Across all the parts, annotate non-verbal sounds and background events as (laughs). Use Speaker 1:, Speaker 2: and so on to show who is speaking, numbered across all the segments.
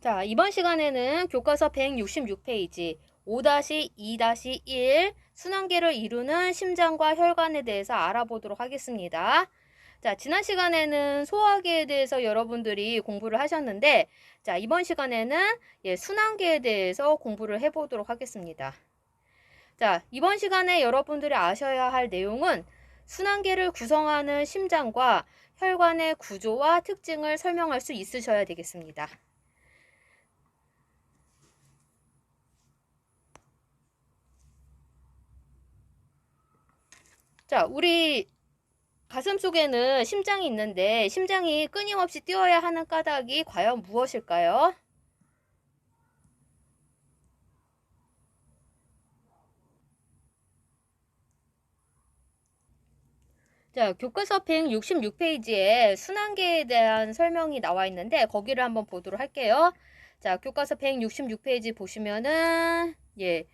Speaker 1: 자, 이번 시간에는 교과서 166페이지 5-2-1 순환계를 이루는 심장과 혈관에 대해서 알아보도록 하겠습니다. 자, 지난 시간에는 소화계에 대해서 여러분들이 공부를 하셨는데, 자, 이번 시간에는 예, 순환계에 대해서 공부를 해보도록 하겠습니다. 자, 이번 시간에 여러분들이 아셔야 할 내용은 순환계를 구성하는 심장과 혈관의 구조와 특징을 설명할 수 있으셔야 되겠습니다. 자, 우리 가슴 속에는 심장이 있는데 심장이 끊임없이 뛰어야 하는 까닭이 과연 무엇일까요? 자, 교과서 166페이지에 순환계에 대한 설명이 나와 있는데 거기를 한번 보도록 할게요. 자, 교과서 166페이지 보시면은 예.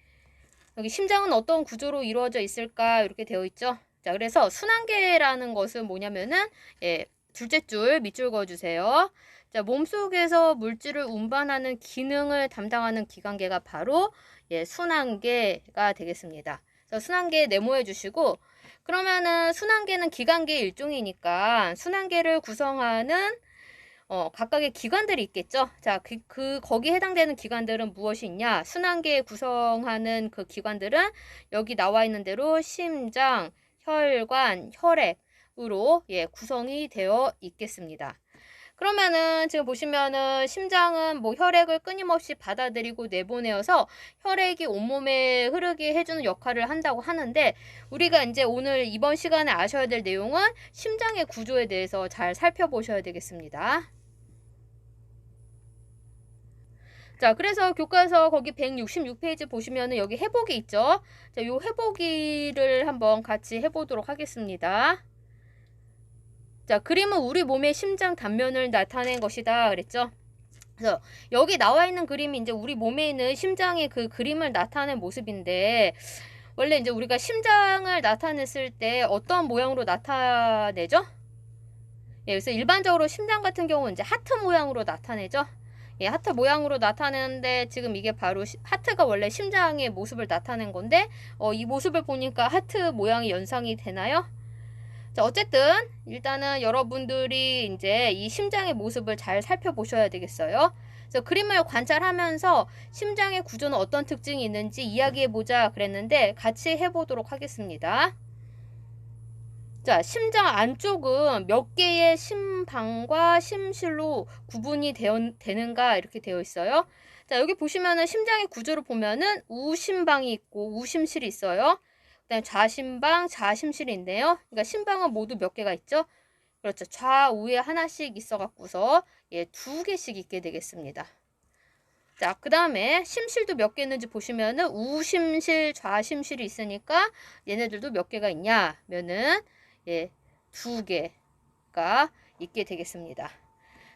Speaker 1: 여기 심장은 어떤 구조로 이루어져 있을까 이렇게 되어 있죠. 자, 그래서 순환계라는 것은 뭐냐면은 예, 둘째 줄 밑줄 그어 주세요. 자, 몸속에서 물질을 운반하는 기능을 담당하는 기관계가 바로 예, 순환계가 되겠습니다. 그래서 순환계 네모해 주시고 그러면은 순환계는 기관계 일종이니까 순환계를 구성하는 어, 각각의 기관들이 있겠죠. 자, 그, 그, 거기에 해당되는 기관들은 무엇이 있냐? 순환계 구성하는 그 기관들은 여기 나와 있는 대로 심장, 혈관, 혈액으로 예, 구성이 되어 있겠습니다. 그러면은 지금 보시면은 심장은 뭐 혈액을 끊임없이 받아들이고 내보내어서 혈액이 온몸에 흐르게 해주는 역할을 한다고 하는데 우리가 이제 오늘 이번 시간에 아셔야 될 내용은 심장의 구조에 대해서 잘 살펴보셔야 되겠습니다. 자, 그래서 교과서 거기 166페이지 보시면은 여기 해보기 있죠? 자, 요 해보기를 한번 같이 해보도록 하겠습니다. 자, 그림은 우리 몸의 심장 단면을 나타낸 것이다. 그랬죠? 그래서 여기 나와 있는 그림이 이제 우리 몸에 있는 심장의 그 그림을 나타낸 모습인데 원래 이제 우리가 심장을 나타냈을 때 어떤 모양으로 나타내죠? 예, 그래서 일반적으로 심장 같은 경우는 이제 하트 모양으로 나타내죠. 예, 하트 모양으로 나타내는데 지금 이게 바로 시, 하트가 원래 심장의 모습을 나타낸 건데 어, 이 모습을 보니까 하트 모양이 연상이 되나요? 자, 어쨌든 일단은 여러분들이 이제 이 심장의 모습을 잘 살펴보셔야 되겠어요. 그래서 그림을 관찰하면서 심장의 구조는 어떤 특징이 있는지 이야기해 보자 그랬는데 같이 해보도록 하겠습니다. 자, 심장 안쪽은 몇 개의 심방과 심실로 구분이 되어, 되는가 이렇게 되어 있어요. 자, 여기 보시면은 심장의 구조를 보면은 우심방이 있고 우심실이 있어요. 그다음에 좌심방, 좌심실이 있네요. 그러니까 심방은 모두 몇 개가 있죠? 그렇죠. 좌우에 하나씩 있어 갖고서 예, 두 개씩 있게 되겠습니다. 자, 그 다음에 심실도 몇 개 있는지 보시면은 우심실, 좌심실이 있으니까 얘네들도 몇 개가 있냐면은 예, 두 개가 있게 되겠습니다.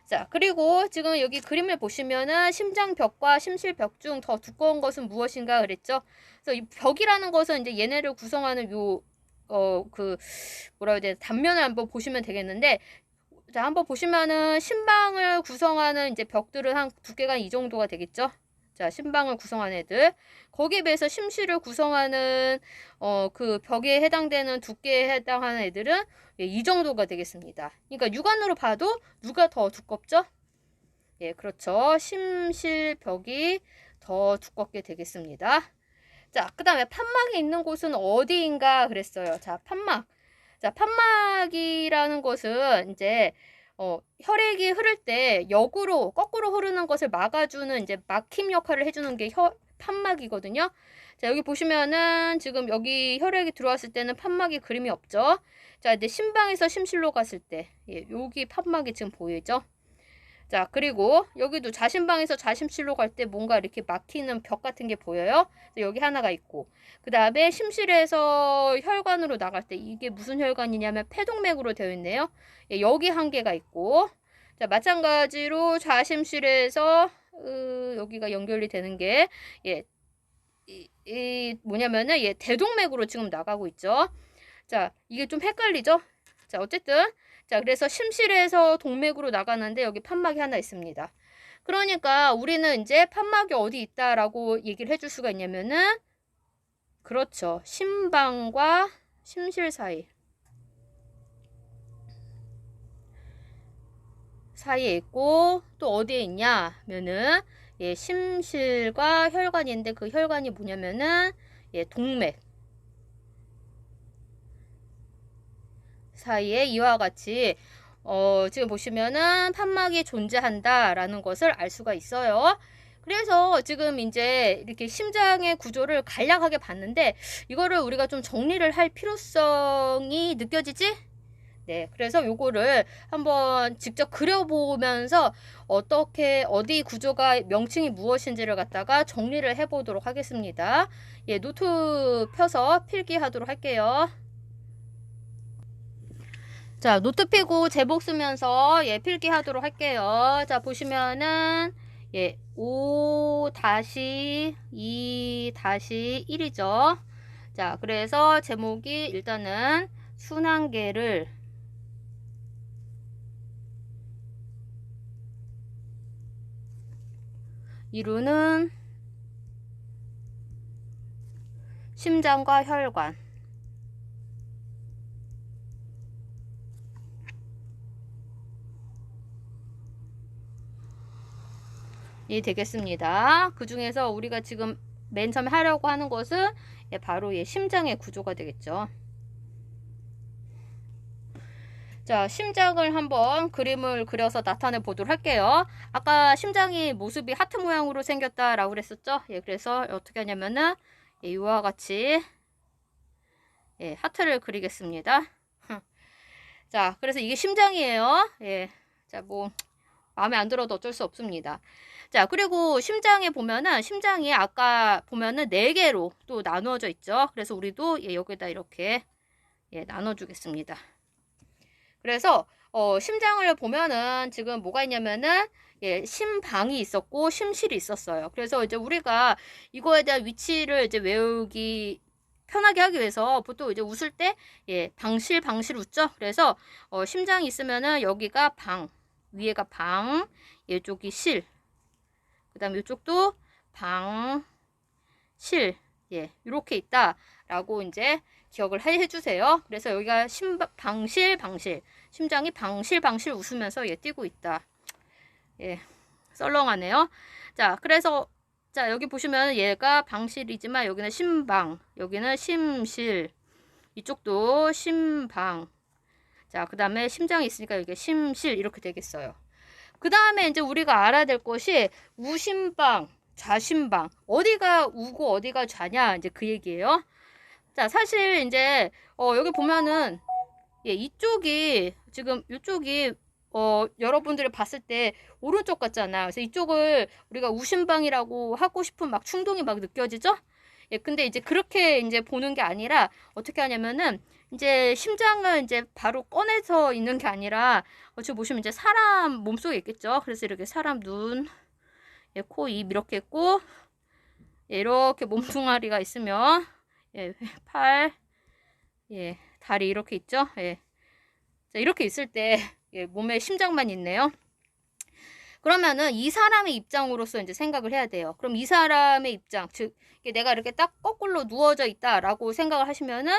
Speaker 1: 자, 그리고 지금 여기 그림을 보시면은 심장벽과 심실벽 중 더 두꺼운 것은 무엇인가 그랬죠? 그래서 이 벽이라는 것은 이제 얘네를 구성하는 요, 어, 그, 뭐라 해야 돼, 단면을 한번 보시면 되겠는데, 자, 한번 보시면은 심방을 구성하는 이제 벽들은 한 두께가 이 정도가 되겠죠? 자, 심방을 구성하는 애들. 거기에 비해서 심실을 구성하는, 어, 그 벽에 해당되는 두께에 해당하는 애들은 예, 이 정도가 되겠습니다. 그러니까 육안으로 봐도 누가 더 두껍죠? 예, 그렇죠. 심실 벽이 더 두껍게 되겠습니다. 자, 그 다음에 판막이 있는 곳은 어디인가 그랬어요. 자, 판막. 자, 판막이라는 것은 이제 어, 혈액이 흐를 때 역으로 거꾸로 흐르는 것을 막아주는 이제 막힘 역할을 해주는 게 혀, 판막이거든요. 자, 여기 보시면은 지금 여기 혈액이 들어왔을 때는 판막이 그림이 없죠. 자, 이제 심방에서 심실로 갔을 때, 예, 여기 판막이 지금 보이죠? 자, 그리고 여기도 자심방에서 자심실로 갈 때 뭔가 이렇게 막히는 벽 같은 게 보여요. 여기 하나가 있고. 그 다음에 심실에서 혈관으로 나갈 때 이게 무슨 혈관이냐면 폐동맥으로 되어 있네요. 예, 여기 한 개가 있고. 자, 마찬가지로 좌심실에서 으, 여기가 연결이 되는 게 예, 이, 이 뭐냐면은 예, 대동맥으로 지금 나가고 있죠. 자, 이게 좀 헷갈리죠? 자, 어쨌든 자, 그래서 심실에서 동맥으로 나가는데 여기 판막이 하나 있습니다. 그러니까 우리는 이제 판막이 어디 있다라고 얘기를 해줄 수가 있냐면은 그렇죠. 심방과 심실 사이. 사이에 있고 또 어디에 있냐면은 예, 심실과 혈관인데 그 혈관이 뭐냐면은 예, 동맥 사이에 이와 같이 어, 지금 보시면은 판막이 존재한다라는 것을 알 수가 있어요. 그래서 지금 이제 이렇게 심장의 구조를 간략하게 봤는데 이거를 우리가 좀 정리를 할 필요성이 느껴지지? 네, 그래서 요거를 한번 직접 그려보면서 어떻게 어디 구조가 명칭이 무엇인지를 갖다가 정리를 해보도록 하겠습니다. 예, 노트 펴서 필기하도록 할게요. 자, 노트 펴고 제목 쓰면서 예, 필기 하도록 할게요. 자, 보시면은 예, 5 다시 2 다시 1이죠. 자, 그래서 제목이 일단은 순환계를 이루는 심장과 혈관 이 되겠습니다. 그 중에서 우리가 지금 맨 처음에 하려고 하는 것은 예, 바로 예, 심장의 구조가 되겠죠. 자, 심장을 한번 그림을 그려서 나타내 보도록 할게요. 아까 심장이 모습이 하트 모양으로 생겼다라고 그랬었죠? 예, 그래서 어떻게 하냐면은 예, 이와 같이 예, 하트를 그리겠습니다. 자, 그래서 이게 심장이에요. 예. 자, 뭐 마음에 안 들어도 어쩔 수 없습니다. 자, 그리고 심장에 보면은 심장이 아까 보면은 네 개로 또 나누어져 있죠. 그래서 우리도 예, 여기다 이렇게 예, 나눠 주겠습니다. 그래서 어, 심장을 보면은 지금 뭐가 있냐면은 예, 심방이 있었고 심실이 있었어요. 그래서 이제 우리가 이거에 대한 위치를 이제 외우기 편하게 하기 위해서 보통 이제 웃을 때 예, 방실 방실 웃죠. 그래서 어, 심장이 있으면은 여기가 방, 위에가 방, 이쪽이 실. 그 다음 이쪽도 방, 실. 예, 이렇게 있다 라고 이제 기억을 해 주세요. 그래서 여기가 심 방실 방실. 심장이 방실 방실 웃으면서 얘 뛰고 있다. 예. 썰렁하네요. 자, 그래서 자, 여기 보시면 얘가 방실이지만 여기는 심방, 여기는 심실. 이쪽도 심방. 자, 그 다음에 심장이 있으니까 여기 심실 이렇게 되겠어요. 그 다음에 이제 우리가 알아야 될 것이 우심방, 좌심방. 어디가 우고 어디가 좌냐 이제 그 얘기예요. 자, 사실 이제 어, 여기 보면은 예, 이쪽이 지금 이쪽이 어, 여러분들이 봤을 때 오른쪽 같잖아. 그래서 이쪽을 우리가 우심방이라고 하고 싶은 막 충동이 막 느껴지죠? 예, 근데 이제 그렇게 이제 보는 게 아니라 어떻게 하냐면은 이제 심장을 이제 바로 꺼내서 있는 게 아니라 어, 지금 보시면 이제 사람 몸속에 있겠죠? 그래서 이렇게 사람 눈, 예, 코, 입 이렇게 있고 예, 이렇게 몸뚱아리가 있으면 예, 팔, 예, 다리 이렇게 있죠? 예. 자, 이렇게 있을 때 예, 몸에 심장만 있네요. 그러면은 이 사람의 입장으로서 이제 생각을 해야 돼요. 그럼 이 사람의 입장, 즉 내가 이렇게 딱 거꾸로 누워져 있다라고 생각을 하시면은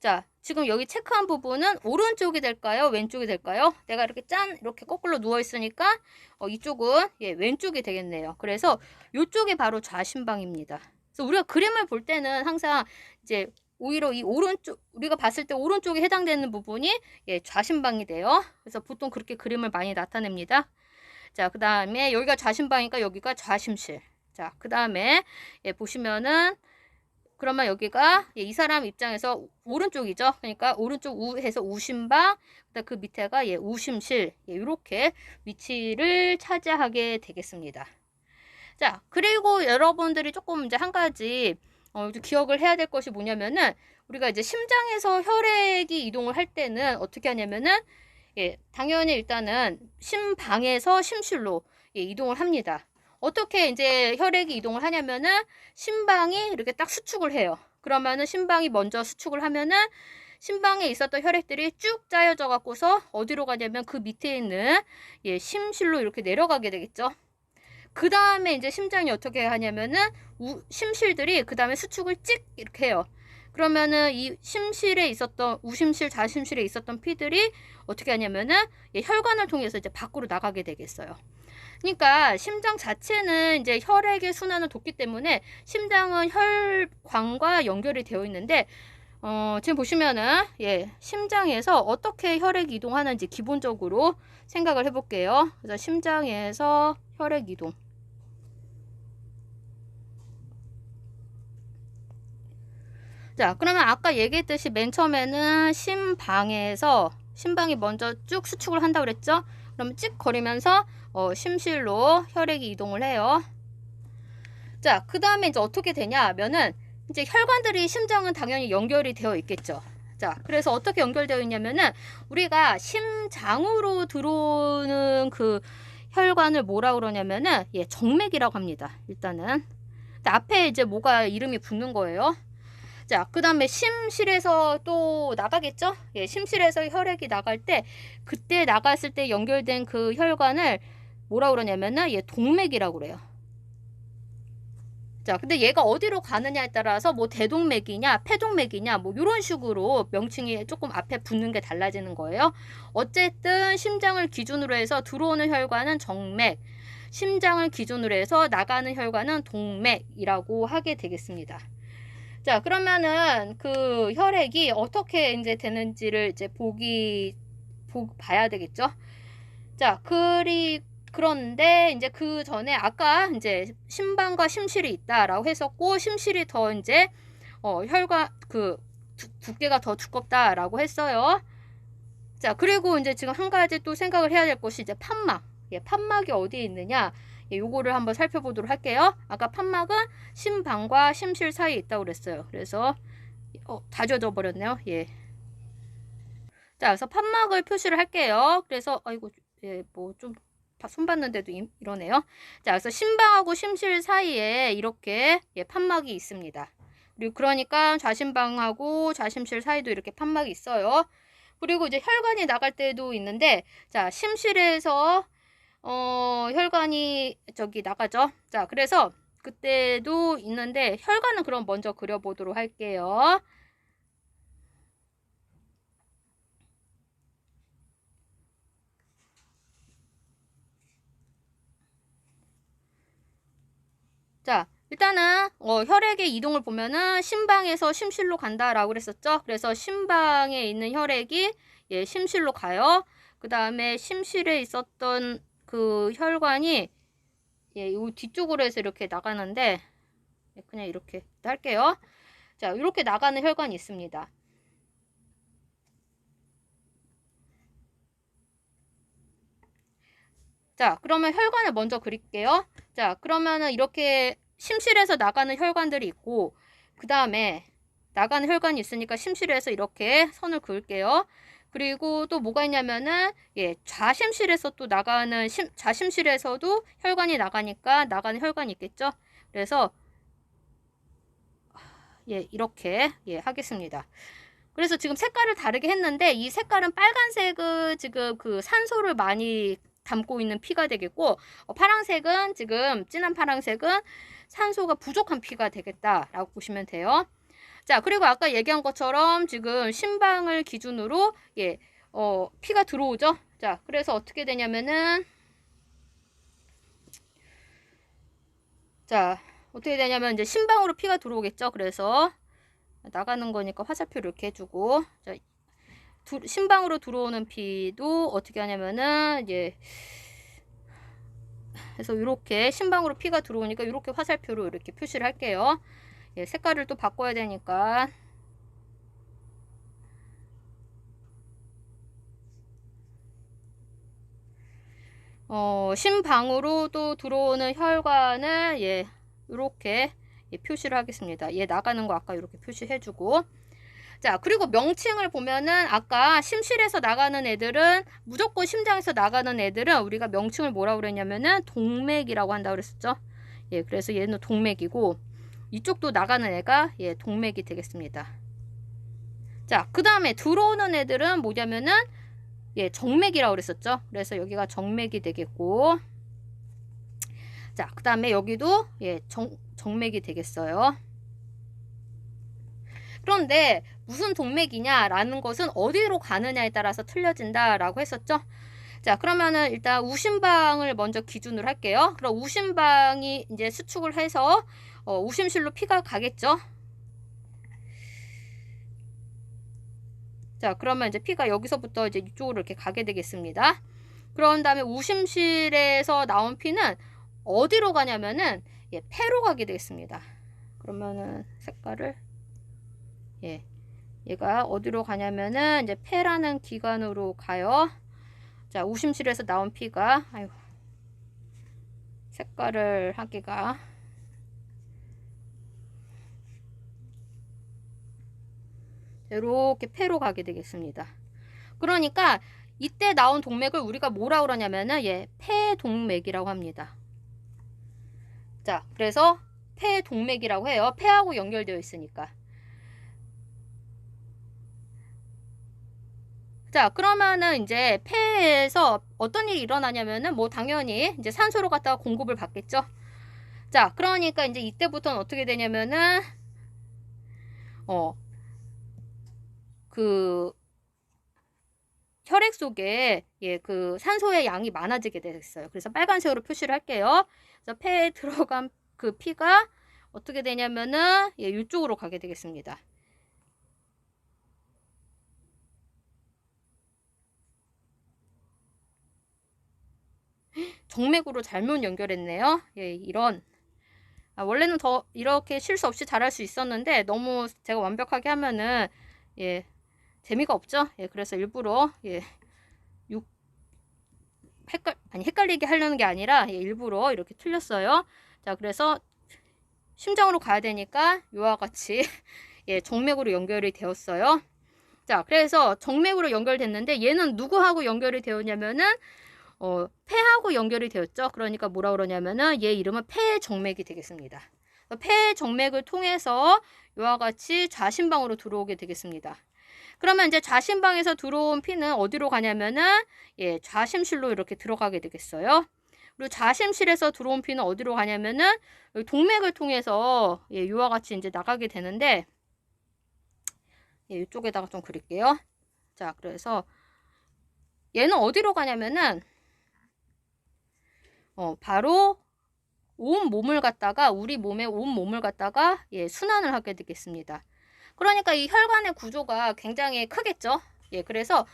Speaker 1: 자, 지금 여기 체크한 부분은 오른쪽이 될까요? 왼쪽이 될까요? 내가 이렇게 짠 이렇게 거꾸로 누워 있으니까 어, 이쪽은 예, 왼쪽이 되겠네요. 그래서 이쪽이 바로 좌심방입니다. 그래서 우리가 그림을 볼 때는 항상 이제 오히려 이 오른쪽 우리가 봤을 때 오른쪽에 해당되는 부분이 예, 좌심방이 돼요. 그래서 보통 그렇게 그림을 많이 나타냅니다. 자, 그 다음에 여기가 좌심방이니까 여기가 좌심실. 자, 그 다음에 예, 보시면은 그러면 여기가 예, 이 사람 입장에서 오른쪽이죠. 그러니까 오른쪽 우해서 우심방, 그다음 그 밑에가 예, 우심실 예, 이렇게 위치를 차지하게 되겠습니다. 자, 그리고 여러분들이 조금 이제 한 가지 어, 기억을 해야 될 것이 뭐냐면은 우리가 이제 심장에서 혈액이 이동을 할 때는 어떻게 하냐면은 예, 당연히 일단은 심방에서 심실로 예, 이동을 합니다. 어떻게 이제 혈액이 이동을 하냐면은 심방이 이렇게 딱 수축을 해요. 그러면은 심방이 먼저 수축을 하면은 심방에 있었던 혈액들이 쭉 짜여져 갖고서 어디로 가냐면 그 밑에 있는 예, 심실로 이렇게 내려가게 되겠죠. 그 다음에 이제 심장이 어떻게 하냐면은 우, 심실들이 그 다음에 수축을 찍 이렇게 해요. 그러면은 이 심실에 있었던 우심실, 좌심실에 있었던 피들이 어떻게 하냐면은 이 혈관을 통해서 이제 밖으로 나가게 되겠어요. 그러니까 심장 자체는 이제 혈액의 순환을 돕기 때문에 심장은 혈관과 연결이 되어 있는데 어, 지금 보시면은 예, 심장에서 어떻게 혈액 이동하는지 기본적으로 생각을 해볼게요. 그래서 심장에서 혈액 이동. 자, 그러면 아까 얘기했듯이 맨 처음에는 심방에서 심방이 먼저 쭉 수축을 한다고 그랬죠? 그러면 찍 거리면서 어, 심실로 혈액이 이동을 해요. 자, 그 다음에 이제 어떻게 되냐면은 이제 혈관들이 심장은 당연히 연결이 되어 있겠죠. 자, 그래서 어떻게 연결되어 있냐면은 우리가 심장으로 들어오는 그 혈관을 뭐라 그러냐면은 예, 정맥이라고 합니다. 일단은. 앞에 이제 뭐가 이름이 붙는 거예요. 자, 그 다음에 심실에서 또 나가겠죠? 예, 심실에서 혈액이 나갈 때, 그때 나갔을 때 연결된 그 혈관을 뭐라 그러냐면은, 예, 동맥이라고 그래요. 자, 근데 얘가 어디로 가느냐에 따라서 뭐 대동맥이냐, 폐동맥이냐, 뭐 이런 식으로 명칭이 조금 앞에 붙는 게 달라지는 거예요. 어쨌든 심장을 기준으로 해서 들어오는 혈관은 정맥, 심장을 기준으로 해서 나가는 혈관은 동맥이라고 하게 되겠습니다. 자, 그러면은 그 혈액이 어떻게 이제 되는지를 이제 보기, 보, 봐야 되겠죠? 자, 그리, 그런데 이제 그 전에 아까 이제 심방과 심실이 있다라고 했었고, 심실이 더 이제, 어, 혈관, 그, 두, 두께가 더 두껍다라고 했어요. 자, 그리고 이제 지금 한 가지 또 생각을 해야 될 것이 이제 판막. 예, 판막이 어디에 있느냐? 예, 요거를 한번 살펴보도록 할게요. 아까 판막은 심방과 심실 사이에 있다고 그랬어요. 그래서 어, 다 젖어 버렸네요. 예. 자, 그래서 판막을 표시를 할게요. 그래서 아이고 예, 뭐 좀 손봤는데도 이, 이러네요. 자, 그래서 심방하고 심실 사이에 이렇게 예, 판막이 있습니다. 그리고 그러니까 좌심방하고 좌심실 사이도 이렇게 판막이 있어요. 그리고 이제 혈관이 나갈 때도 있는데 자, 심실에서 어, 혈관이 저기 나가죠. 자, 그래서 그때도 있는데 혈관은 그럼 먼저 그려보도록 할게요. 자, 일단은 어, 혈액의 이동을 보면은 심방에서 심실로 간다라고 그랬었죠. 그래서 심방에 있는 혈액이 예, 심실로 가요. 그 다음에 심실에 있었던 그 혈관이 예, 이 뒤쪽으로 해서 이렇게 나가는데 예, 그냥 이렇게 할게요. 자, 이렇게 나가는 혈관이 있습니다. 자, 그러면 혈관을 먼저 그릴게요. 자, 그러면은 이렇게 심실에서 나가는 혈관들이 있고 그 다음에 나가는 혈관이 있으니까 심실에서 이렇게 선을 그을게요. 그리고 또 뭐가 있냐면은 예, 좌심실에서 또 나가는 심, 좌심실에서도 혈관이 나가니까 나가는 혈관이 있겠죠. 그래서 예, 이렇게 예, 하겠습니다. 그래서 지금 색깔을 다르게 했는데 이 색깔은 빨간색은 지금 그 산소를 많이 담고 있는 피가 되겠고 어, 파랑색은 지금 진한 파랑색은 산소가 부족한 피가 되겠다라고 보시면 돼요. 자, 그리고 아까 얘기한 것처럼 지금 심방을 기준으로 예, 어, 피가 들어오죠. 자, 그래서 어떻게 되냐면은 자, 어떻게 되냐면 이제 심방으로 피가 들어오겠죠. 그래서 나가는 거니까 화살표를 이렇게 해주고 자, 두, 심방으로 들어오는 피도 어떻게 하냐면은 이제 그래서 이렇게 심방으로 피가 들어오니까 이렇게 화살표로 이렇게 표시를 할게요. 예, 색깔을 또 바꿔야 되니까 어, 심방으로 또 들어오는 혈관을 예, 이렇게 예, 표시를 하겠습니다. 얘 나가는 거 아까 이렇게 표시해주고 자 그리고 명칭을 보면은 아까 심실에서 나가는 애들은 무조건 심장에서 나가는 애들은 우리가 명칭을 뭐라 그랬냐면은 동맥이라고 한다 그랬었죠. 예, 그래서 얘는 동맥이고 이쪽도 나가는 애가 예, 동맥이 되겠습니다. 자, 그 다음에 들어오는 애들은 뭐냐면은 예, 정맥이라고 그랬었죠. 그래서 여기가 정맥이 되겠고 자, 그 다음에 여기도 예, 정, 정맥이 되겠어요. 그런데 무슨 동맥이냐라는 것은 어디로 가느냐에 따라서 틀려진다라고 했었죠. 자, 그러면은 일단 우심방을 먼저 기준으로 할게요. 그럼 우심방이 이제 수축을 해서 어, 우심실로 피가 가겠죠. 자, 그러면 이제 피가 여기서부터 이제 이쪽으로 이렇게 가게 되겠습니다. 그런 다음에 우심실에서 나온 피는 어디로 가냐면은 예, 폐로 가게 되겠습니다. 그러면은 색깔을 예, 얘가 어디로 가냐면은 이제 폐라는 기관으로 가요. 자, 우심실에서 나온 피가 아이고 색깔을 하기가 이렇게 폐로 가게 되겠습니다. 그러니까 이때 나온 동맥을 우리가 뭐라 그러냐면은 예, 폐동맥이라고 합니다. 자, 그래서 폐동맥이라고 해요. 폐하고 연결되어 있으니까. 자, 그러면은 이제 폐에서 어떤 일이 일어나냐면은 뭐 당연히 이제 산소를 갖다가 공급을 받겠죠. 자, 그러니까 이제 이때부터는 어떻게 되냐면은 어, 그 혈액 속에 예, 그 산소의 양이 많아지게 됐어요. 그래서 빨간색으로 표시를 할게요. 그래서 폐에 (laughs) 들어간 그 피가 어떻게 되냐면은 예, 이쪽으로 가게 되겠습니다. 정맥으로 잘못 연결했네요. 예, 이런 아, 원래는 더 이렇게 실수 없이 잘할 수 있었는데 너무 제가 완벽하게 하면은 예 재미가 없죠. 예, 그래서 일부러 예, 6 헷갈 아니 헷갈리게 하려는 게 아니라 예, 일부러 이렇게 틀렸어요. 자, 그래서 심장으로 가야 되니까 요와 같이 (laughs) 예, 정맥으로 연결이 되었어요. 자, 그래서 정맥으로 연결됐는데 얘는 누구하고 연결이 되었냐면은 어, 폐하고 연결이 되었죠. 그러니까 뭐라 그러냐면은 얘 이름은 폐정맥이 되겠습니다. 폐정맥을 통해서 이와 같이 좌심방으로 들어오게 되겠습니다. 그러면 이제 좌심방에서 들어온 피는 어디로 가냐면은 예, 좌심실로 이렇게 들어가게 되겠어요. 그리고 좌심실에서 들어온 피는 어디로 가냐면은 동맥을 통해서 예, 이와 같이 이제 나가게 되는데 예, 이쪽에다가 좀 그릴게요. 자, 그래서 얘는 어디로 가냐면은 어, 바로 온 몸을 갖다가 우리 몸의 온 몸을 갖다가 예, 순환을 하게 되겠습니다. 그러니까 이 혈관의 구조가 굉장히 크겠죠. 예, 그래서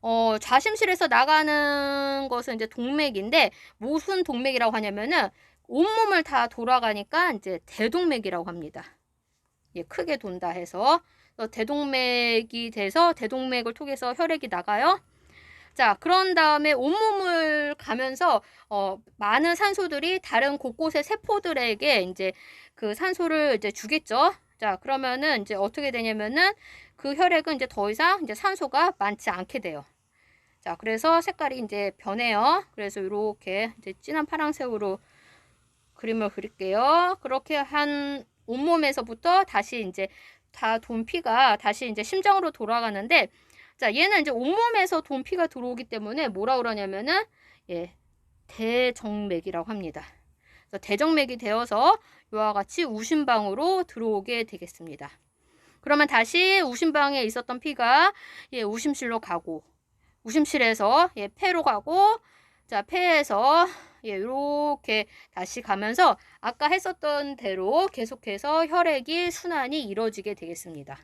Speaker 1: 어, 좌심실에서 나가는 것은 이제 동맥인데 무슨 동맥이라고 하냐면은 온몸을 다 돌아가니까 이제 대동맥이라고 합니다. 예, 크게 돈다 해서 대동맥이 돼서 대동맥을 통해서 혈액이 나가요. 자, 그런 다음에 온몸을 가면서 어, 많은 산소들이 다른 곳곳의 세포들에게 이제 그 산소를 이제 주겠죠. 자, 그러면은 이제 어떻게 되냐면은 그 혈액은 이제 더 이상 이제 산소가 많지 않게 돼요. 자, 그래서 색깔이 이제 변해요. 그래서 이렇게 이제 진한 파란색으로 그림을 그릴게요. 그렇게 한 온몸에서부터 다시 이제 다 돈 피가 다시 이제 심장으로 돌아가는데 자, 얘는 이제 온몸에서 돈피가 들어오기 때문에 뭐라 그러냐면은 예, 대정맥이라고 합니다. 그래서 대정맥이 되어서 이와 같이 우심방으로 들어오게 되겠습니다. 그러면 다시 우심방에 있었던 피가 예, 우심실로 가고 우심실에서 예, 폐로 가고 자, 폐에서 예, 이렇게 다시 가면서 아까 했었던 대로 계속해서 혈액이 순환이 이루어지게 되겠습니다.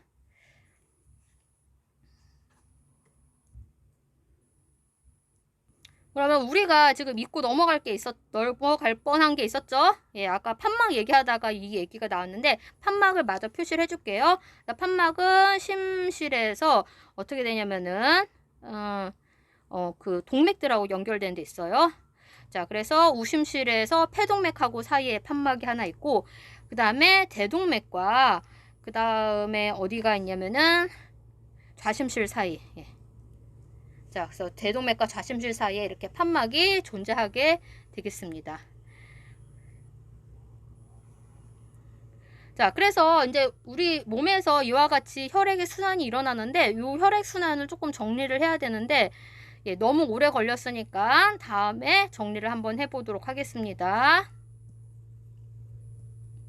Speaker 1: 그러면 우리가 지금 잊고 넘어갈 게 있었, 넘어갈 뻔한 게 있었죠? 예, 아까 판막 얘기하다가 이 얘기가 나왔는데, 판막을 마저 표시를 해줄게요. 판막은 심실에서 어떻게 되냐면은, 어, 어, 그 동맥들하고 연결된 데 있어요. 자, 그래서 우심실에서 폐동맥하고 사이에 판막이 하나 있고, 그 다음에 대동맥과, 그 다음에 어디가 있냐면은, 좌심실 사이. 예. 자, 그래서 대동맥과 좌심실 사이에 이렇게 판막이 존재하게 되겠습니다. 자, 그래서 이제 우리 몸에서 이와 같이 혈액의 순환이 일어나는데 이 혈액 순환을 조금 정리를 해야 되는데 예, 너무 오래 걸렸으니까 다음에 정리를 한번 해보도록 하겠습니다.